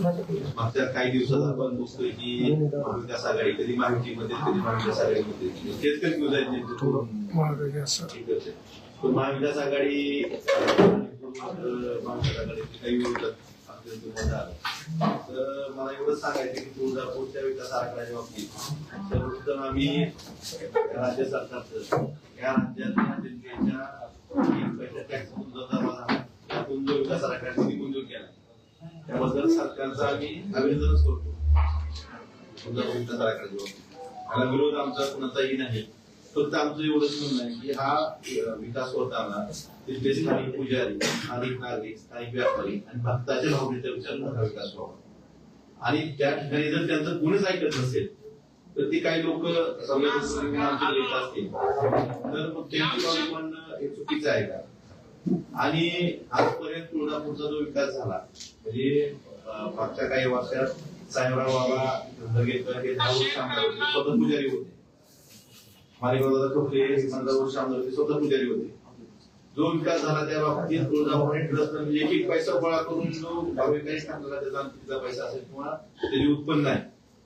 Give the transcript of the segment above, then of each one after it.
मागच्या काही दिवसात आपण बघतोय की महाविकास आघाडी कधी महायुतीमध्ये कधी महाविकास आघाडीमध्ये तेच कन्फ्युज आहेत. महाविकास ठीक आहे. पण महाविकास आघाडी महाविकास आघाडीचे काही आला. तर मला एवढंच सांगायचं की तुळजापूरच्या विकास आराखड्याच्या बाबतीत सर्वप्रथम आम्ही राज्य सरकारचं या राज्यातल्या जनतेच्या पैसा टॅक्स विकास आराखडा निधी मंजूर केला त्याबद्दल सरकारचं आम्ही अभिनंदनच करतो. त्याला विरोध आमचा कुणाचाही नाही. फक्त आमचं एवढंच म्हणणं आहे की हा विकास होताना तिथले स्थानिक पुजारी स्थानिक नागरिक स्थानिक व्यापारी आणि भक्ताच्या भावनेच्या विचारानं हा विकास व्हावा. आणि त्या ठिकाणी जर त्यांचं कोणीच ऐकत नसेल तर ती काही लोक असतील. तर मग त्यांची म्हणणं हे चुकीचं आहे का? आणि आजपर्यंत तुळजापूरचा जो विकास झाला म्हणजे मागच्या काही वर्षात साहेबराव बाबा धर्मेकर हे दहा वर्ष आमदार स्वतः पुजारी होते. मालिकबाबा खोपले हे पंधरा वर्ष आमदार होते स्वतः पुजारी होते. जो विकास झाला त्या बाबतीत तुळजाभवानी ट्रस्ट म्हणजे एक एक पैसा गोळा करून जो भाविकांनी सांगला त्याचा तिचा पैसा असेल किंवा त्याचे उत्पन्न आहे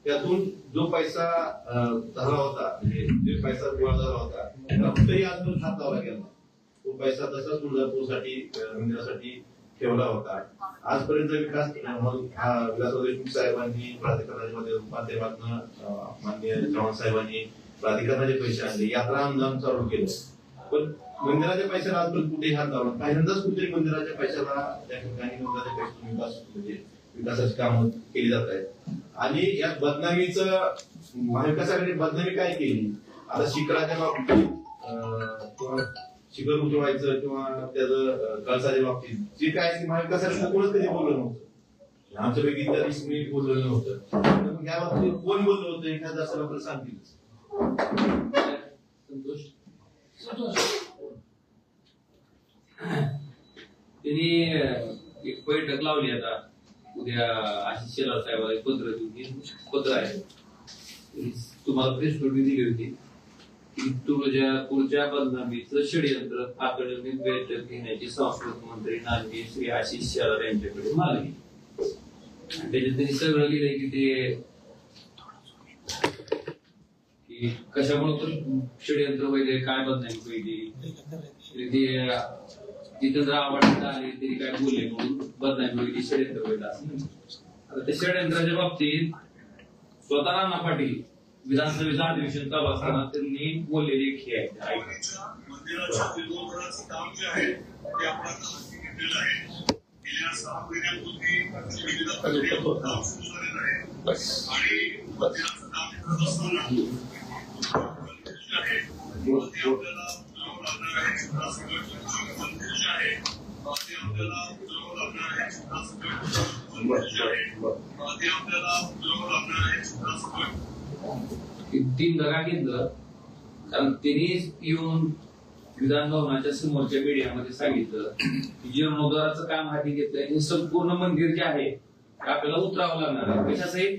त्यातून जो पैसा झाला होता म्हणजे जे पैसा गोळा झाला होता त्याला कुठेही आजपर्यंत हात लावला गेला पैसा तसाच तुळजापूरसाठी मंदिरासाठी ठेवला होता. आजपर्यंत विकास अं, मग देशमुख साहेबांनी प्राधिकरणाच्या माध्यमातून माननीय चव्हाण साहेबांनी प्राधिकरणाचे पैसे आणले. यात्रा अनुदान चालू केलं. पण मंदिराच्या पैशाला आजपर्यंत कुठेही हात लावला पहिल्यांदाच कुठेतरी मंदिराच्या पैशाला त्या ठिकाणी मंदिराच्या पैशातून विकास म्हणजे विकासाची कामं केली जात आहेत. आणि या बदनामीच महाविकासाकडे बदनामी काय केली? आता शिखराच्या बाबतीत अं, शिखर उठवायचं किंवा त्याचं कळसाच्या बाबतीत. जे काय आहे ते महाविकासाकडे कोणच कधी बोललं नव्हतं. आमच्यापैकी इतर मी बोललेलं नव्हतं. या बाबतीत कोण बोललं होतं एखादा असं आपण सांगतील. संतोष? त्यांनी एक बैठक लावली आता. उद्या आशिष शेलार साहेबाला एक पत्र देऊन हे पत्र आहे. तुम्हाला प्रेस नोट दिली होती. तुळजा पुढच्या बदनामीचं षडयंत्र तातडीने बैठक घेण्याची संस्कृत मंत्री नांदी श्री आशिष शेलार यांच्याकडे मागणी. त्याच्यात त्यांनी सगळं लिहिलंय की ते कशामुळे तर षडयंत्र पहिले काय बदनामी पहिली ते तिथं जर आवडत आले तरी काय बोलले म्हणून बदनामी पहिली षडयंत्र वगैरे असं आता त्या षडयंत्राच्या बाबतीत स्वतः राणा पाटील विधानसभेचं अधिवेशन चालू असताना त्यांनी बोललेली एक हे आहे. मंदिराच्या जीर्णोद्धाराचं काम जे आहे ते आपण आता हाती घेतलेलं आहे. गेल्या सहा महिन्यापूर्वी विविध प्रक्रिया काम सुरू झालेलं आहे. आणि मंदिराचं काम करत असताना जे आहे. ते आपल्याला लागणार आहे. चित्रासकट मंदिर जे आहे. ते आपल्याला लागणार आहे. ते आपल्याला लागणार आहे. तीन दगा घेतलं. कारण त्यांनी येऊन विधान भवनाच्या समोरच्या मीडियामध्ये सांगितलं की जीर्णोद्धाराचं काम हाती घेतलंय हे संपूर्ण मंदिर जे आहे आपल्याला उतरावं लागणार आहे. शिखर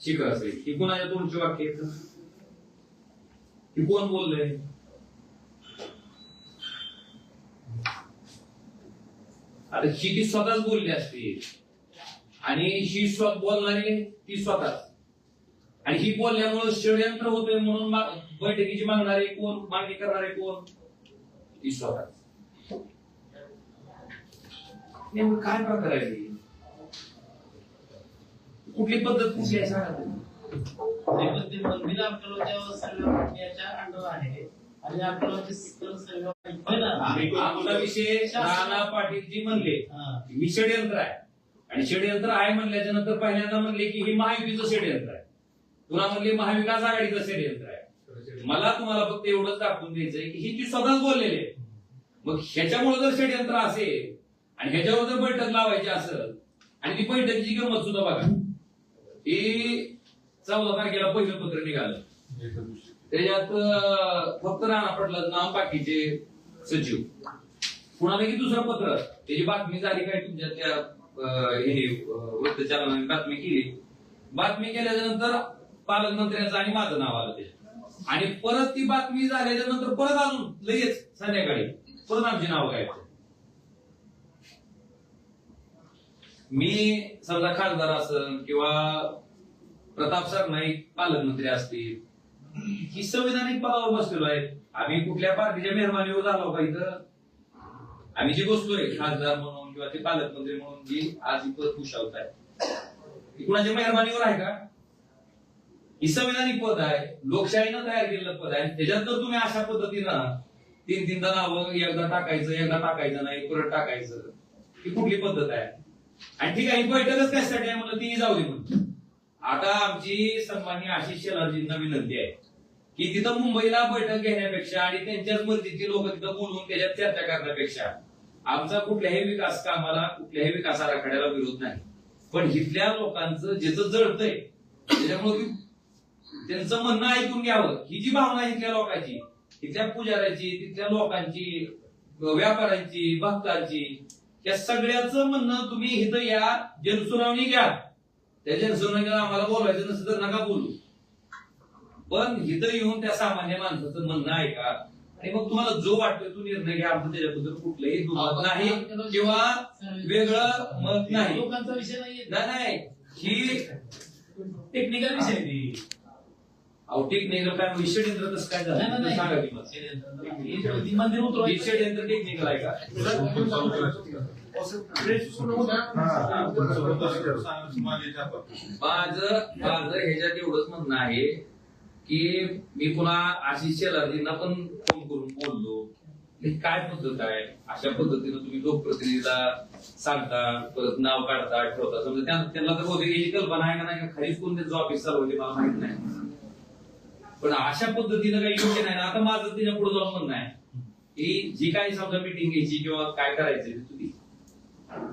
शिखरासहित. ही कुणाच्या तुमची वाक्य ही कोण बोललंय? आता ही ती स्वतःच बोलली असती. आणि ही स्वतः बोलणारी ती स्वतःच. आणि ही बोलल्यामुळे षडयंत्र होतोय म्हणून बैठकीची मागणारे कोण मागणी करणारे कोण? स्वतः नेमकं काय प्रकार आहे? कुठली पद्धत कुठली आहे सांगा म्हणले षडयंत्र आहे. आणि षडयंत्र आहे म्हणल्याच्या नंतर पहिल्यांदा म्हणले की ही महायुतीचं षडयंत्र आहे. पुन्हा म्हणले महाविकास आघाडीचं षडयंत्र आहे. मला तुम्हाला फक्त एवढंच दाखवून द्यायचंय की ही ती स्वतःच बोललेली आहे. मग ह्याच्यामुळे जर षडयंत्र असेल आणि ह्याच्यावर जर बैठक लावायची असेल आणि ती बैठकीची किंमत सुद्धा बघा. ही चौदा तारखेला पहिलं पत्र निघालं. त्याच्यात फक्त राणा पडलं नाव बाकीचे सचिव. कुणाला की दुसरं पत्र. त्याची बातमी झाली काय तुमच्या त्या हे अं, बातमी केली. बातमी केल्याच्यानंतर पालकमंत्र्यांचं आणि माझं नाव आलं ते आणि परत ती बातमी झाल्याच्यानंतर परत अजून लगेच संध्याकाळी परत आमची नाव काय मी समजा खासदार असन किंवा प्रताप सरनाईक पालकमंत्री असतील ही संविधानिक पदावर बसलेलो आहे आम्ही कुठल्या पार्टीच्या मेहरबानीवर झालो का इथं? आम्ही जी बसलोय खासदार म्हणून किंवा ते पालकमंत्री म्हणून जी आज पद भूषवत आहे कुणाच्या मेहरबानीवर आहे का? ही संविधानिक पद आहे लोकशाहीनं तयार केलेलं पद आहे. त्याच्यात जर तुम्ही अशा पद्धतीनं तीन तीनदा नावं एकदा टाकायचं एकदा टाकायचं नाही परत टाकायचं. ही कुठली पद्धत आहे? आणि ठीक आहे ही बैठकच त्यासाठी आहे म्हणलं? ती जाऊ दे म्हणून. आता आमची सन्मान्य आशिष शेलारजींना विनंती आहे की तिथं मुंबईला बैठक घेण्यापेक्षा आणि त्यांच्याच मर्जीची लोक तिथं बोलवून त्याच्यात चर्चा करण्यापेक्षा आमचा कुठल्याही विकास कामाला कुठल्याही विकास आराखड्याला विरोध नाही. पण इथल्या लोकांचं जिथं जळतंय त्याच्यामुळे त्यांचं म्हणणं ऐकून घ्यावं. ही जी भावना इथल्या लोकांची इथल्या पुजाऱ्याची तिथल्या लोकांची व्यापाऱ्यांची भक्तांची या सगळ्याचं म्हणणं तुम्ही इथं या जनसुनावणी घ्या. त्या जनसुनावणीला आम्हाला बोलायचं नसतं तर नका बोलू. पण इथं येऊन त्या सामान्य माणसाचं म्हणणं ऐका. आणि मग तुम्हाला जो वाटतोय तो निर्णय घ्या. आमचं त्याच्याबद्दल कुठलंही दुमत नाही किंवा वेगळं मत नाही. लोकांचा विषय नाही ही टेक्निकल विषय औटिक नाही काय मग षडयंत्र कसं काय नाही, झालं नाही, सांगा. की. ती मंदिर ही उतरवायचं षडयंत्र टेक्निकल आहे का? माझं माझं ह्याच्यात एवढंच म्हणणं आहे की मी पुन्हा आशिष शेलारजींना पण फोन करून बोललो. हे काय पद्धत आहे? अशा पद्धतीनं तुम्ही लोकप्रतिनिधीला सांगता परत नाव काढता ठेवता. समजा त्या- त्यांना तर बहुतेक याची कल्पना आहे का नाही? का खालीच कोण त्याचं ऑफिस चालवते मला माहीत नाही. पण अशा पद्धतीनं काही योग्य नाही ना. आता माझं तिने पुढे जाऊन म्हणणं आहे की जी काही समजा मिटिंग घ्यायची किंवा काय करायचं तुझी तुम्ही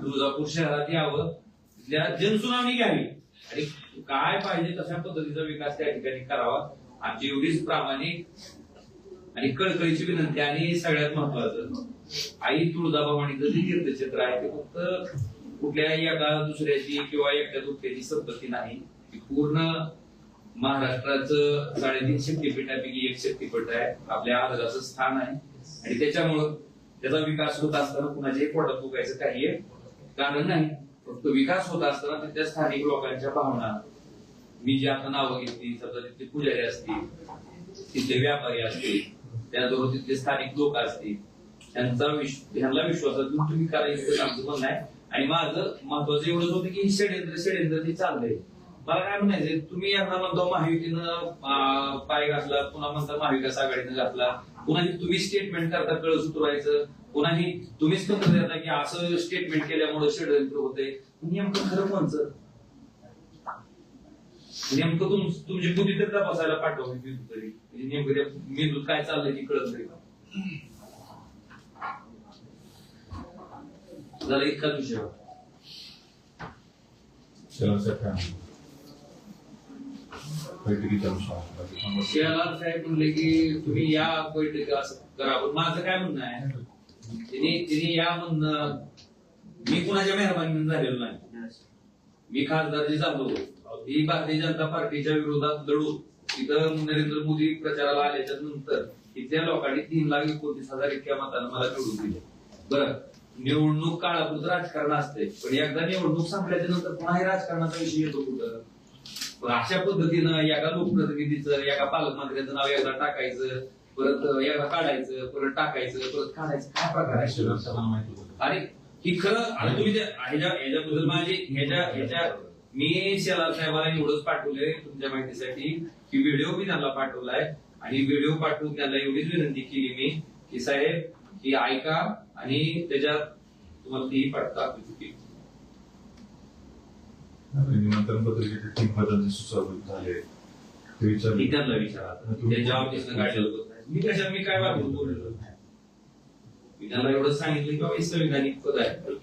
तुळजापूर शहरात यावं. तिथल्या जनसुनावणी घ्यावी. आणि काय पाहिजे तशा पद्धतीचा विकास त्या ठिकाणी करावा. आमची एवढीच प्रामाणिक आणि कळकळीची विनंती आणि सगळ्यात महत्वाचं आई तुळजाभवानीचं जे तीर्थक्षेत्र आहे ते फक्त कुठल्या एका दुसऱ्याची किंवा एकट्या दुसऱ्याची संपत्ती नाही. पूर्ण महाराष्ट्राचं साडेतीन शक्तीपीठापैकी एक शक्तीपीठ आहे. आपल्या आदराचं स्थान आहे. आणि त्याच्यामुळं त्याचा विकास होत असताना कुणाच्याही पोटात उगायचं काही कारण नाही फक्त विकास होत असताना तिथल्या स्थानिक लोकांच्या भावना. मी जी आता नावं घेतली समजा तिथले पुजारी असतील तिथले व्यापारी असतील त्याचबरोबर तिथले स्थानिक लोक असतील त्यांचा ह्यांना विश्वास तुम्ही करायचं आमचं म्हणणं आहे. आणि माझं महत्वाचं एवढंच होतं की ही षडयंत्र षडयंत्र ते चाललंय. मला काय म्हणायचं तुम्ही यांना म्हणतो महायुतीनं पाय घातला पुन्हा म्हणता महाविकास आघाडीनं घातला. पुन्हा तुम्ही स्टेटमेंट करता कळ उतरवायचं पुन्हाही तुम्हीच पत्र देता की असं स्टेटमेंट केल्यामुळे षडयंत्र होते. नेमकं खरं कोणचं? नेमकं तुम तुमची बुद्धी तर तपासायला पाठवा मी तरी. म्हणजे नेमकं त्या मेंदूत काय चाललंय की कळत नाही झालं इतकाच विषय. होता. शेलार साहेब म्हणले की तुम्ही या बैठकी असं करा. पण माझं काय म्हणणं आहे तिने तिने या म्हणणं मी कुणाच्या मेहरबानी झालेलो नाही. मी खासदार जे झालो ही भारतीय जनता पार्टीच्या विरोधात लढून तिथं नरेंद्र मोदी प्रचाराला आल्याच्यानंतर इथल्या लोकांनी तीन लाख एकोणतीस हजार इतक्या मतानं मला निवडून दिले. बरं निवडणूक काळापुरतं राजकारण असते पण एकदा निवडणूक संपल्याच्या नंतर पुन्हा राजकारणाचा विषय येतो कुठं? अशा पद्धतीनं एका लोकप्रतिनिधीचं एका पालकमंत्र्याचं नाव एकदा टाकायचं परत एकदा काढायचं परत टाकायचं परत काढायचं. काय प्रकार आहे आणि ही खरं आणि तुम्ही ह्याच्याबद्दल माझी ह्याच्या ह्याच्या मी शेलार साहेबाला एवढंच पाठवलंय तुमच्या माहितीसाठी की व्हिडिओ मी त्यांना पाठवलाय. आणि व्हिडिओ पाठवून त्यांना एवढीच विनंती केली मी की साहेब की ऐका आणि त्याच्यात तुम्हाला ती पाठवा निमंत्रण पत्रिकेचे तीन पदांचे सुचारू झाले ते मी विचारले विचारा. काढलेलं होत. मी कशा मी काय वागून बोललेलो नाही मी त्यांना एवढं सांगितलं की बाबा हे संविधानिक पद आहे.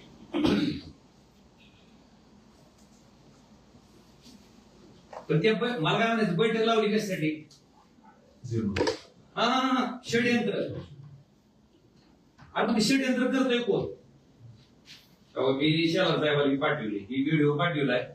पण त्या बै- मला काय म्हणायचं बैठक लावली कशासाठी? झिरो हा हा, हा षडयंत्र. ते षडयंत्र करतोय कोण? मी शेलार साहेबांनी पाठवली ही व्हिडिओ पाठवलाय.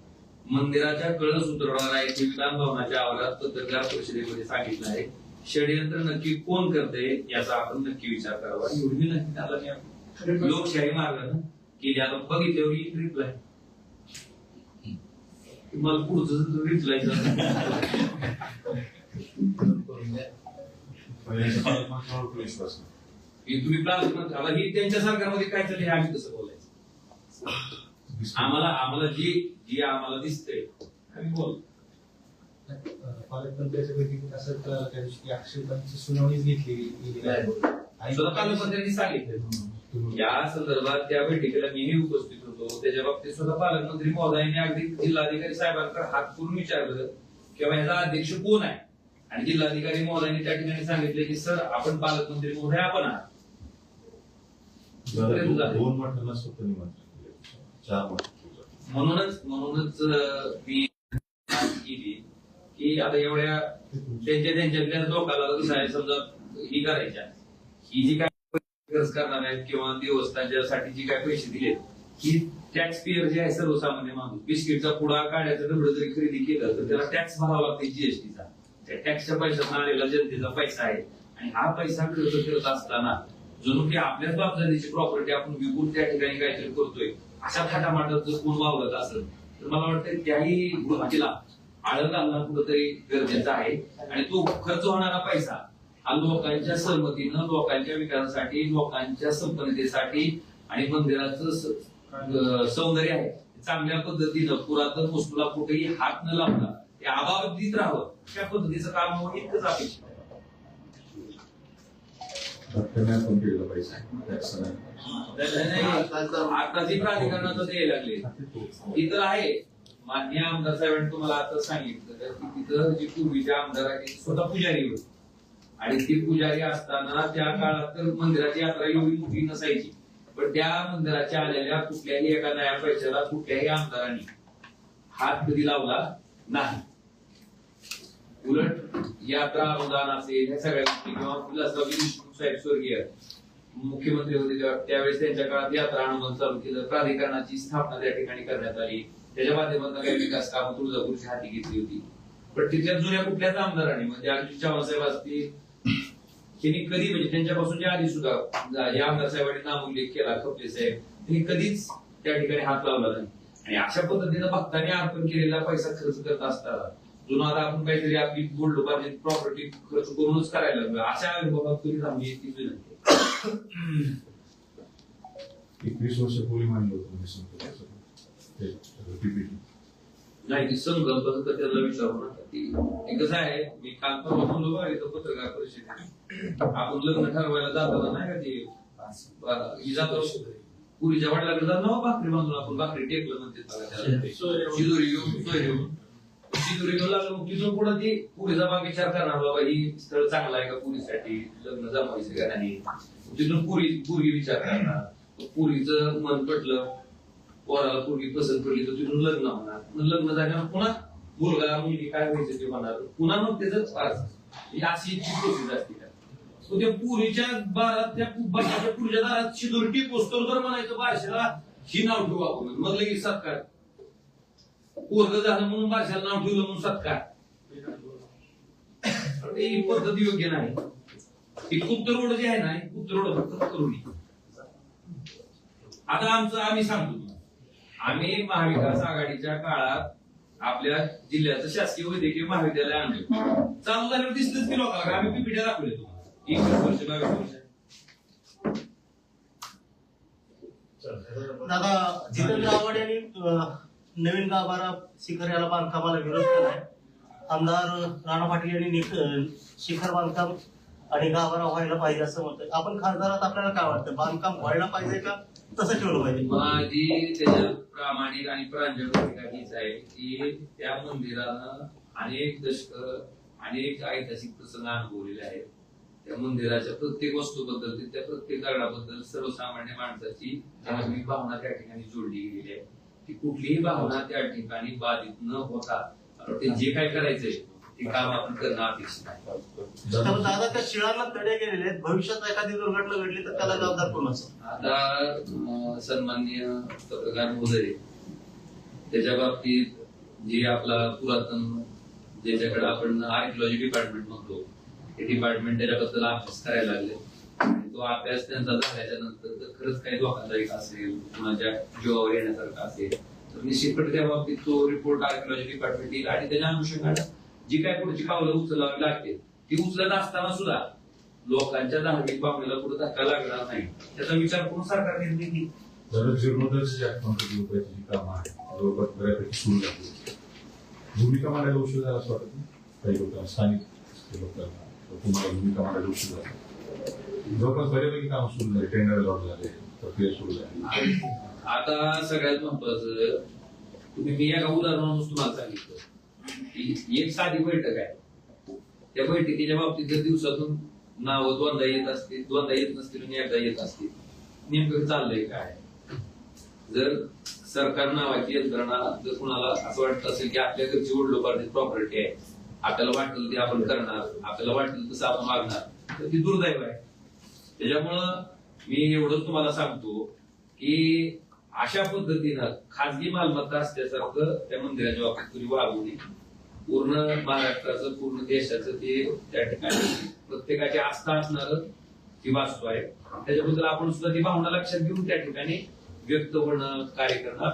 मंदिराच्या कळस उतरवणार आहे हे विधान भवनाच्या आवारात पत्रकार परिषदेमध्ये सांगितलं आहे. षडयंत्र नक्की कोण करते याचा आपण नक्की विचार करावा. एवढी नक्की त्याला लोकशाही मार्गानं केली. आता बघितल्यावर रिप्लाय मला पुढचं रिप्लाय. की तुम्ही प्रार्थना आता ही त्यांच्या सरकारमध्ये काय चाललंय हे आम्ही कसं बोलायचं. आम्हाला आम्हाला जी जी आम्हाला दिसतंय आम्ही बोल पालकमंत्र्याच्या बैठकीत असं कळलं त्या दिवशी आक्षेपांची सुनावणीच घेतली गेली. स्वतः पालकमंत्र्यांनी सांगितलं या संदर्भात त्या बैठकीला मीही उपस्थित होतो. त्याच्या बाबतीत स्वतः पालकमंत्री महोदयांनी अगदी जिल्हाधिकारी साहेबांकडे हात करून विचारलं किंवा याचा अध्यक्ष कोण आहे? आणि जिल्हाधिकारी महोदयांनी त्या ठिकाणी सांगितले की सर आपण पालकमंत्री महोदय आपण आहात. म्हणूनच म्हणूनच मी केली की आता एवढ्या त्यांच्या त्यांच्यातल्या लोकांना कसं आहे समजा ही करायच्या. ही जी काय खर्च करणार आहेत किंवा देवस्थानच्यासाठी जी काय पैसे दिलेत ही टॅक्स पेअर जे आहे सर्वसामान्य माणूस बिस्किटचा पुडा काढायचा तेवढं जरी खरेदी केलं तर त्याला टॅक्स भरावा लागते जीएसटीचा त्या टॅक्सच्या पैशातून आलेला जनतेचा पैसा आहे. आणि हा पैसा खर्च करत असताना जणू की आपल्याच बापजातीची प्रॉपर्टी आपण विकून त्या ठिकाणी काहीतरी करतोय अशा थाटामाटात जर कोण वावरत असेल. तर मला वाटतं त्याही गोष्टीला आळं घालणं कुठंतरी गरजेचं आहे. आणि तो खर्च होणारा पैसा हा लोकांच्या सहमतीनं लोकांच्या विकासासाठी लोकांच्या संपन्नतेसाठी आणि मंदिराचं सौंदर्य आहे. चांगल्या पद्धतीनं पुरातन वस्तूला कुठेही हात न लावता ते अबाधित राहावं. त्या पद्धतीचं काम होणं इतकंच अपेक्षित आहे. भक्तांना नाही. आता जी प्राधिकरणाचं द्यायला लागले तिथं आहे. मान्य आमदार साहेबांनी तुम्हाला आता सांगितलं की तिथं जी पूर्वीच्या आमदार आहे स्वतः पुजारी होती. आणि ती पुजारी असताना त्या काळात तर मंदिराची यात्रा एवढी मोठी नसायची. पण त्या मंदिराच्या आलेल्या कुठल्याही एका नया पैशाला कुठल्याही आमदारांनी हात कधी लावला नाही. उलट यात्रा अनुदान असेल ह्या सगळ्या गोष्टी किंवा साहेब स्वर्गीय मुख्यमंत्री होते त्यावेळेस त्यांच्या काळात यात्रा अनुदान चालू केलं. प्राधिकरणाची स्थापना त्या ठिकाणी करण्यात आली. त्याच्या माध्यमातून काही विकास कामं तुळजापूरची हाती घेतली होती. पण तिथल्या जुन्या कुठल्याच आमदारांनी म्हणजे अजित चव्हाण साहेब असतील त्यांनी कधी म्हणजे त्यांच्यापासून जे आधी सुद्धा या आमदार साहेबांनी नामोल्लेख केला खपले साहेब त्यांनी कधीच त्या ठिकाणी हात लावला नाही. आणि अशा पद्धतीनं भक्तांनी अर्पण केलेला पैसा खर्च करत असताना जुना आता आपण काहीतरी आपली गोल्ड प्रॉपर्टी खर्च करूनच करायला लागलो. अशा अनुभवात तुम्ही आम्ही ती विनंती एकवीस वर्षापूर्वी मांडलं होतं म्हणजे संकल्प. नाही ती संकल्प तर त्याला विचारू नका ती कसं आहे मी काल परवा बोललो बा इथं पत्रकार परिषदेत आपण लग्न ठरवायला जाताना नाही का ते ही जातो पुरीच्या वडिलांकडे जात भाकरी बांधून आपण भाकरी टेकलं म्हणते बघा त्याला. शिदोरी घेऊन सोय घेऊन शिदोरी लागलो तिथून पुढे ती पुरीचा बाग विचार करणार बाबा ही स्थळ चांगला आहे का पुरीसाठी लग्न जमायचं का नाही तिथून पुरी पुरी विचार करणार पुरीचं मन पटलं पोराला पोरगी पसंत पडली तर तिथून लग्न होणार मग लग्न झाल्यावर पुन्हा मुलगा मुलगी काय व्हायचं ते होणार पुन्हा मग त्याच ही अशी प्रोसेस असते का त्या पुरीच्या बारात त्या बारशाच्या पुरीच्या दारात शिदोरी पोस्टर तर म्हणायचं बारशाला ही नाव ठेवू आपण मग लगेच सत्कार पोरग झालं म्हणून बादशाला नाव ठेवलं म्हणून सत्कार. ही पद्धत योग्य नाही. ही कुप्त रोड जे आहे ना ही रोड फक्त करुणी आता आमचं आम्ही सांगतो. आम्ही महाविकास आघाडीच्या काळात आपल्या जिल्ह्याचं शासकीय वैद्यकीय महाविद्यालय आणलं. चालू झाल्यावर दिसतच की लोकांना. आम्ही पीपीट्या दाखवले तुम्हाला. एकवीस वर्ष बावीस वर्ष. दादा जितेंद्र आव्हाड यांनी नवीन गाभारा शिखर याला बांधकामाला विरोध केलाय. आमदार राणा पाटील यांनी शिखर बांधकाम आणि गाभारा व्हायला पाहिजे असं म्हणतोय. आपण खासदारात आपल्याला काय वाटतं? बांधकाम व्हायला पाहिजे का? तसं ठेवलं पाहिजे. माझी प्रामाणिक आणि प्रांजळ भूमिका हीच आहे की त्या मंदिरानं अनेक दशक अनेक ऐतिहासिक प्रसंग अनुभवलेले आहेत. त्या मंदिराच्या प्रत्येक वस्तूबद्दल त्या प्रत्येक दगडाबद्दल सर्वसामान्य माणसाची भावना त्या ठिकाणी जोडली गेलेली आहे. ती कुठलीही भावना त्या ठिकाणी बाधित न होता ते जे काय करायचंय ती काम आपण करणं अपेक्षित आहे. दादा त्या शिळांना तडे गेलेले आहेत. भविष्यात एखादी दुर्घटना घडली तर त्याला जबाबदार कोण असेल? आता अं, सन्माननीय पत्रकार महोदय त्याच्या बाबतीत जे आपला पुरातन ज्याच्याकडे आपण आर्किओलॉजी डिपार्टमेंट म्हणतो ते डिपार्टमेंट त्याच्याबद्दल अभ्यास करायला लागले. तो अभ्यास त्यांचा झाल्याच्यानंतर जर खरंच काही धोकादायक असेल कुणाच्या जीवावर येण्यासारखा असेल तर निश्चितपणे त्या बाबतीत तो रिपोर्ट आर्किओलॉजी डिपार्टमेंट येईल आणि त्याच्या अनुषंगाने जी काय पुढची पावलं उचलावी लागतील ती उचलत असताना सुद्धा लोकांच्या धार्मिक भावनेला पुढे धक्का लागणार नाही. त्याचा विचार करून सरकार निर्णय घेईल. जरा जीर्णोद्धारची जी आठवण जी कामं आहेत जवळपास बऱ्यापैकी सुरू झाली भूमिका मांडायला उशीर झाला असं वाटत? नाही? काही लोकांना स्थानिक लोकांना तुम्हाला भूमिका मांडायला उशीर झाला. जवळपास बऱ्यापैकी काम सुरू झाली टेंडर लॉट झाले प्रक्रिया सुरू झाली. आता सगळ्यात महत्वाचं तुम्ही मी एका उदाहरणानुसार तुम्हाला सांगितलं. की एक साधी बैठक आहे. त्या बैठकीच्या बाबतीत जर दिवसातून नाव दोनदा येत असतील दोनदा येत नसतील आणि एकदा येत असतील नेमकं चाललंय काय? जर सरकार नावाची यंत्रणा जर कुणाला असं वाटत असेल की आपल्या घरची वडलोपार्जित प्रॉपर्टी आहे आपल्याला वाटेल ते आपण करणार आपल्याला वाटेल तसं आपण मागणार तर ती दुर्दैव आहे. त्याच्यामुळं मी एवढंच तुम्हाला सांगतो की अशा पद्धतीनं खाजगी मालमत्ता असल्यासारखं त्या मंदिराच्या बाबतीत तुम्ही वागू नये. पूर्ण महाराष्ट्राचं पूर्ण देशाचं ते त्या ठिकाणी प्रत्येकाची आस्था असणार ती वास्तू आहे. त्याच्याबद्दल आपण सुद्धा ती भावना लक्षात घेऊन त्या ठिकाणी व्यक्त होणं कार्य करणं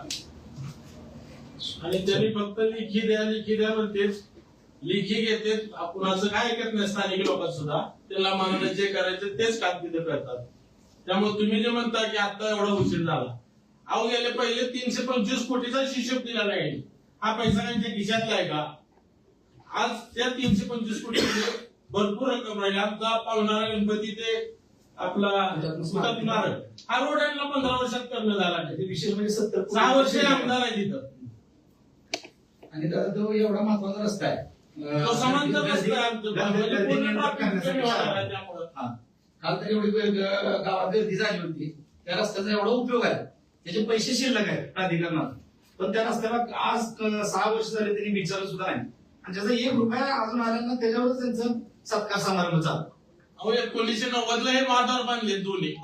आणि त्यांनी फक्त लिखी द्या लिखी द्या म्हणतेच लिखी घेते कुणाचं काय ऐकत नाही स्थानिक लोकांत सुद्धा त्याला मनाला जे करायचं तेच काम तिथे करतात. त्यामुळे तुम्ही जे म्हणता की आता एवढा उशीर झाला. अहो गेले पहिले तीनशे पंचवीस कोटीचा हिशोब दिला नाही. हा पैसा त्यांच्या खिशातला आहे का? आज त्या तीनशे पंचवीस कोटी भरपूर रक्कम राहिली. आमचा पावणारा गणपती ते आपला हा रोड यांना पंधरा वर्षात करणं झाला. विशेष म्हणजे सत्तर सहा वर्षे आमदार आहे तिथं. आणि दादा तो एवढा महत्त्वाचा रस्ता आहे. तो समांतर रस्ता आहे आमचं. म्हणजे पूर्ण traffic कमी होणार आहे त्यामुळं. काल तर एवढी ग- गावात गर्दी झाली होती. त्या रस्त्याचा एवढा उपयोग आहे. त्याचे पैसे शिल्लक आहेत प्राधिकरणात. पण त्या रस्त्याला आज सहा वर्ष झाले त्यांनी विचारलं सुद्धा नाही. आणि त्याचा एक रुपया अजून आला ना त्याच्यावरच त्यांचं सत्कार समारंभ चालू. अहो एकोणीसशे नव्वद ला हे महाद्वार बांधले दोन्ही.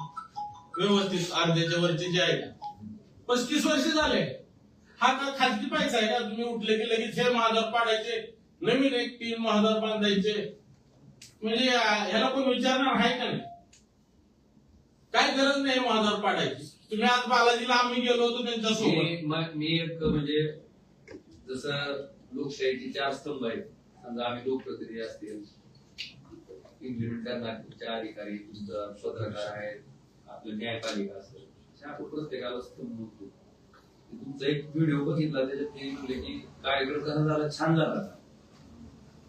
व्यवस्थित अर्ध्याच्या वरचे जे आहे. पस्तीस वर्ष झाले. हा का खाजगी पैसा आहे का? तुम्ही उठले की लगेच हे महाद्वार पाडायचे. नवीन एक तीन महाद्वार बांधायचे म्हणजे ह्याला कोण विचारणार आहे का नाही? काय गरज नाही महाद्वार पाडायची तुम्ही आज बालाजीला आम्ही गेलो होतो त्यांच्यासोबत. मी एक म्हणजे जसं लोकशाहीचे चार स्तंभ आहेत. समजा आम्ही लोकप्रतिनिधी असतील. इम्प्लिमेंट करणारे अधिकारी तुमचा पत्रकार आहेत. आपलं न्यायपालिका असेल. आपण प्रत्येकाला स्तंभ म्हणतो तुमचा एक व्हिडिओ बघितला त्याच्यात ते म्हणले की कार्यक्रम कसा झाला? छान झाला.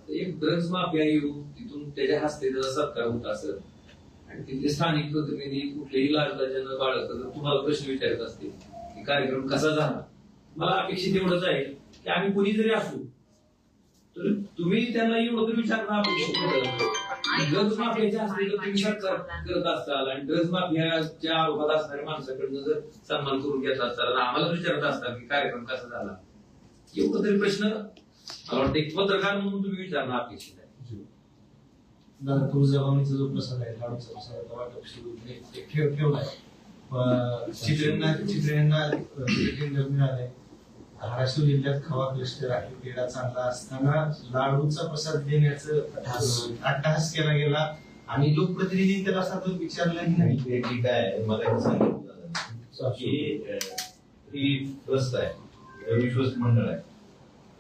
एक ड्रग्ज माफिया येऊन तिथून त्याच्या हस्ते त्याचा सत्कार होत असेल आणि तिथले स्थानिक प्रतिनिधी कुठलेही लाजलाच्या न बाळगता जर तुम्हाला प्रश्न विचारत असतील की कार्यक्रम कसा झाला? मला अपेक्षित एवढंच आहे की आम्ही कोणी जरी असू. तर तुम्ही त्यांना एवढं तरी विचारणं अपेक्षित ड्रग्ज माफियाचे असतील तर तुम्ही सत्कार करत असाल आणि ड्रग्ज माफियाच्या आरोपात असणाऱ्या माणसाकडनं जर सन्मान करून घेत असाल आम्हाला विचारत असताल की कार्यक्रम कसा झाला. एवढं तरी प्रश्न मला वाटतं एक पत्रकार म्हणून तुम्ही विचारणं अपेक्षित आहे दादा तुळजाभवानीचा जो प्रसाद आहे लाडूचा प्रसाद वाटप सुरू आहे. ठेव टेंडर मिळालंय धाराशिव जिल्ह्यात खवा क्लस्टर आहे पेढा चांगला असताना लाडूचा प्रसाद देण्याचं अट्टहास केला गेला आणि लोकप्रतिनिधी त्याला असा तो विचारलाही नाही. हे ठीक आहे मला सांगितलं की? ही ट्रस्ट आहे विश्वस्त मंडळ आहे.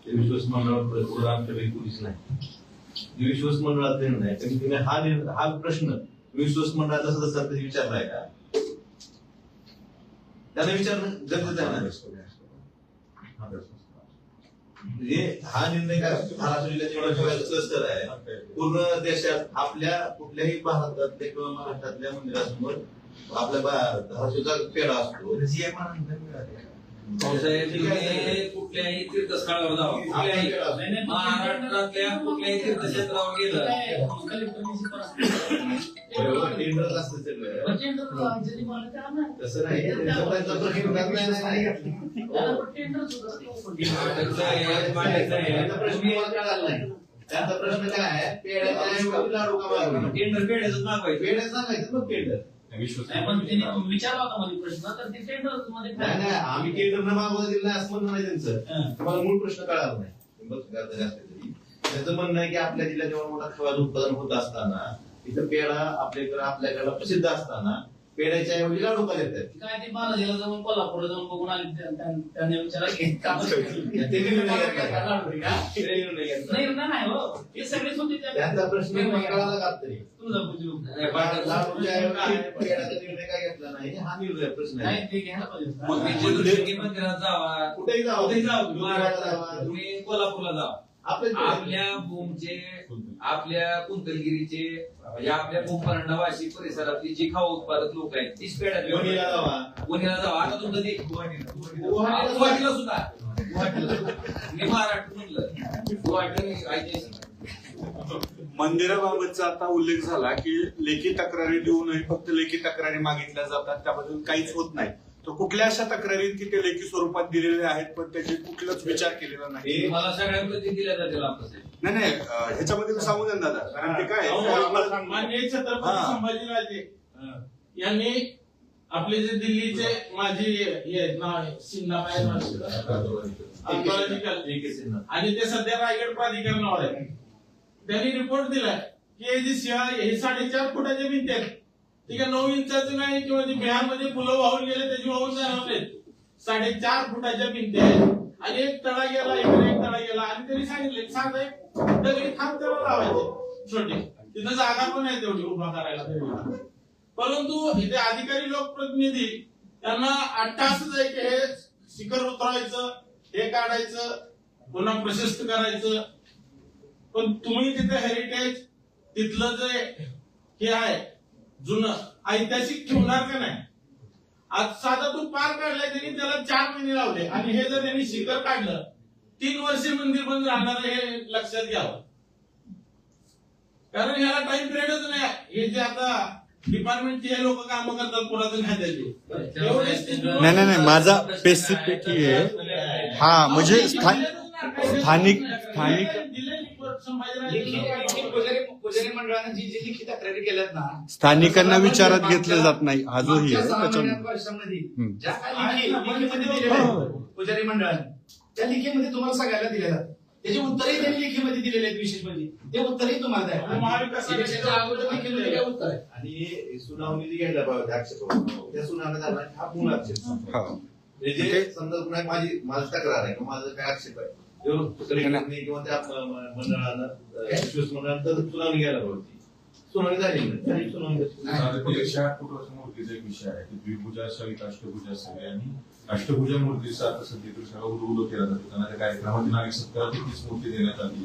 ते मंडळावर पुढे आमच्यापैकी पोलीस नाही. विश्वास मंडळात निर्णय नाही कमीत कमी हा निर्णय हा प्रश्न विश्वस्त मंडळाचा सदस्य कधी विचारलाय का? त्यांना विचारणं गरजेचं आहे ना? म्हणजे हा निर्णय काय धाराशिव जिल्ह्यात क्लस्टर आहे पूर्ण देशात आपल्या कुठल्याही भारतातल्या किंवा महाराष्ट्रातल्या मंदिरासमोर आपल्या धाराशिवचा पेढा असतो. पावसाळ्यात कुठल्याही तीर्थस्थळावर जावा कुठल्याही महाराष्ट्रातल्या कुठल्याही तीर्थक्षेत्रावर गेलं तसं नाही त्यांचा प्रश्न काय आहे टेंडर पेढ्याच मागवायचं पेढ्या सांगायचं मग नाही, पण तिने विचारला होता मध्ये प्रश्न तर ते टेंडरमध्ये नाही नाही आम्ही टेंडर न मागवलं दिलं नाही असं म्हणणं नाही त्यांचं. हं. तुम्हाला मूळ प्रश्न कळाला नाही. बघ का जरी असले तरी. त्यांचं म्हणणं आहे की आपल्या जिल्ह्यात जेव्हा मोठा खवाचं उत्पादन होत असताना इथं पेढा आपल्याकडे आपल्याकडे प्रसिद्ध असताना पेढ्याच्या ऐवजी लाडू का देतात काय ते बालाजीला जाऊन कोल्हापूरला जाऊन बघून आले त्या- त्या- त्यांनी विचारलं की का ते निर्णय घेतला. लाडू का? ते निर्णय घेतला. नाही ना नाही हो ते सगळेच होते त्या- त्यांचा प्रश्न मला कळाला का तरी तुळजापूरचे लोक. लाडूच्या ऐवजी पेढ्याचा निर्णय काय घेतला नाही हा निर्णय प्रश्न नाही आहे ते घ्यायला पाहिजे होतं. मग मंदिरात जावा कुठेही जाऊ कुठेही जाऊ महाराष्ट्रात महाराष्ट्रात जावा. तुम्ही कोल्हापूरला जावा आपल्या आपल्या भूमचे आपल्या कुंतलगिरीचे म्हणजे आपल्या भूमपरांडा वाशी परिसरातली जी खाऊ उत्पादक लोक आहेत तीच पेढ्यात वणीला जावा. आता तुमचं ते गुवाहाटीला. सुद्धा. मी महाराष्ट्र म्हणलं गुवाहाटी ऐतिहासिक. मंदिराबाबतचा आता उल्लेख झाला की लेखी तक्रारी देऊनही फक्त लेखी तक्रारी मागितल्या जातात त्याबद्दल काहीच होत नाही. तर कुठल्या अशा तक्रारी की ते लेखी स्वरूपात दिलेले आहेत पण त्याचे कुठलाच विचार केलेला नाही. मला सगळ्या प्रति दिल्या जातील आपलं नाही नाही ह्याच्यामध्ये सांगू द्या दादा कारण ते काय माननीय छत्रपती. संभाजीराजे यांनी आपले जे दिल्लीचे हे आहेत ना एकच आणि ते सध्या रायगड प्राधिकरणावर आहे त्यांनी रिपोर्ट दिलाय की हे जे शिळा हे साडेचार फुटाचे भिंती आहेत. ठीक आहे नऊ इंचाचं नाही किंवा ती बिहारमध्ये फुलं वाहून गेले त्याची वाहून जाणार साडेचार फुटाच्या भिंती आहेत. आणि एक तळा गेला इकडे एक तळा गेला आणि त्यांनी सांगितले सांग एक दगडी खांब त्याला लावायचे छोटे. तिथं जागा पण आहे तेवढी उभा करायला. परंतु इथे अधिकारी लोकप्रतिनिधी त्यांना अट्टासच आहे की हे शिखर उतरायचं हे काढायचं पुन्हा प्रशस्त करायचं. पण तुम्ही तिथे हेरिटेज तिथलं जे हे आहे जुनं. ऐतिहासिक ठेवणार का नाही? आज साधा तू पार काढलाय त्यांनी त्याला चार महिने लावले. आणि हे जर त्यांनी शिखर काढलं तीन वर्षे मंदिर बंद राहणार आहे हे लक्षात घ्यावं. कारण ह्याला टाइम पिरियडच नाही. हे जे आता डिपार्टमेंटचे हे लोक काम करतात पुरातन खात्याचे. नाही नाही नाही. माझा स्पेसिफिक आहे हा म्हणजे स्थानिक स्थानिक. लेखी- लेखी पुजारी पुजारी मंडळाने जी जी लिखित तक्रारी केल्यात ना स्थानिकांना विचारात घेतलं जात नाही हा जो ही मागच्या आहे पुजारी मंडळाने त्या लिखीमध्ये तुम्हाला सगळ्याला दिल्या जातात. त्याची उत्तरही त्यांनी लिखीमध्ये दिलेले आहेत विशेष म्हणजे ते उत्तरही तुम्हाला महाविकास उत्तर आहे. आणि सुनावणी जी घ्यायला पाहिजे आक्षेप त्या सुनावणी झाला हा मूळ आक्षेप हा. म्हणजे जे समजा माझी माझी तक्रार आहे माझा काय आक्षेप आहे? किंवा त्या मंडळानं सुनावणी घ्यायला पाहिजे सुनावणी झाली नाही मूर्तीचा एक विषय आहे. की द्विभुजा सहित अष्टभुजा असावी आणि अष्टभुजा मूर्तीचा आता सध्या सगळा उदो केला जातो. त्यांना त्या कार्यक्रमात नागरिक सत्कारात तीच मूर्ती देण्यात आली.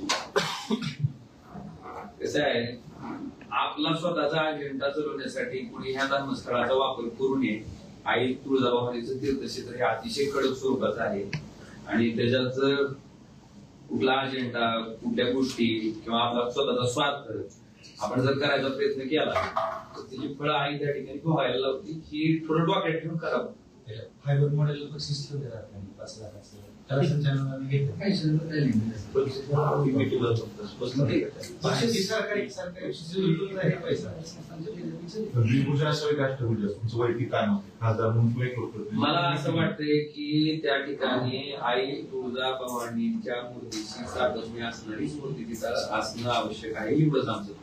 कसं आहे आपला स्वतःचा अजेंडा चालवण्यासाठी कुणी ह्या धर्मस्थळाचा वापर करू नये. आई तुळजाभवानीचं तीर्थक्षेत्र हे अतिशय कडक स्वरूपाचं आहे. आणि त्याच्यात जर कुठला अजेंडा कुठल्या गोष्टी किंवा आपला स्वतःचा स्वार्थ आपण जर करायचा प्रयत्न केला तर त्याची फळं आई त्या ठिकाणी पोहायला लावती ही थोडं डोक्यात ठेवून करावं फायबर मॉडेल बक्षीस ठेवले नाही पाच लाखाचं मला असं वाटतंय की त्या ठिकाणी आई तुळजा भवानीच्या मूर्तीची साधर्म्य असणारी मूर्ती तिथं असणं आवश्यक आहे एवढंच आमचं.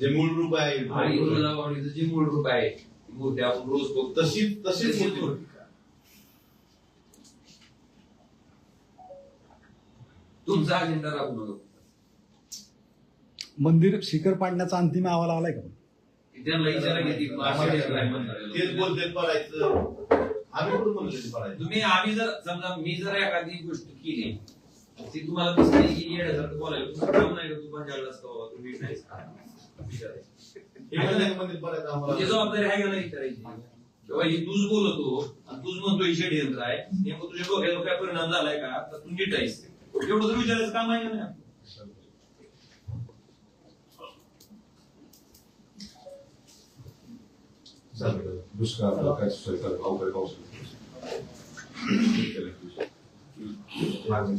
जे मूळ रूप आहे. आई तुळजा भवानीचं जे मूळ रूप आहे ती मूर्ती आपण रोज बघतो. तशी तशीच तशीच मूर्ती मूर्ती. तुमचा अजेंडा नका. मंदिर शिखर पाडण्याचा अंतिम अहवाल आलाय का? त्यांना तेच बोलते पडायचं आम्ही पडायचं तुम्ही आम्ही जर समजा मी जर एखादी गोष्ट केली ती तुम्हाला दिसली की येण्यासारखं बोलायला तुमचं काम नाही तू भांजाळलास का बाबा? तुम्ही का. हे आम्हाला? जबाबदारी आहे का नाही करायची? किंवा ही तूच बोलतो आणि तूच म्हणतो ही षडयंत्र आहे. नेमकं तुझ्या काय परिणाम झालाय का? तर तू नीट आहेस. एवढं तर विचारायचं काम आहे का नाही? चालेल. दुष्काळ काय सरकार अवघड पाऊस मागणी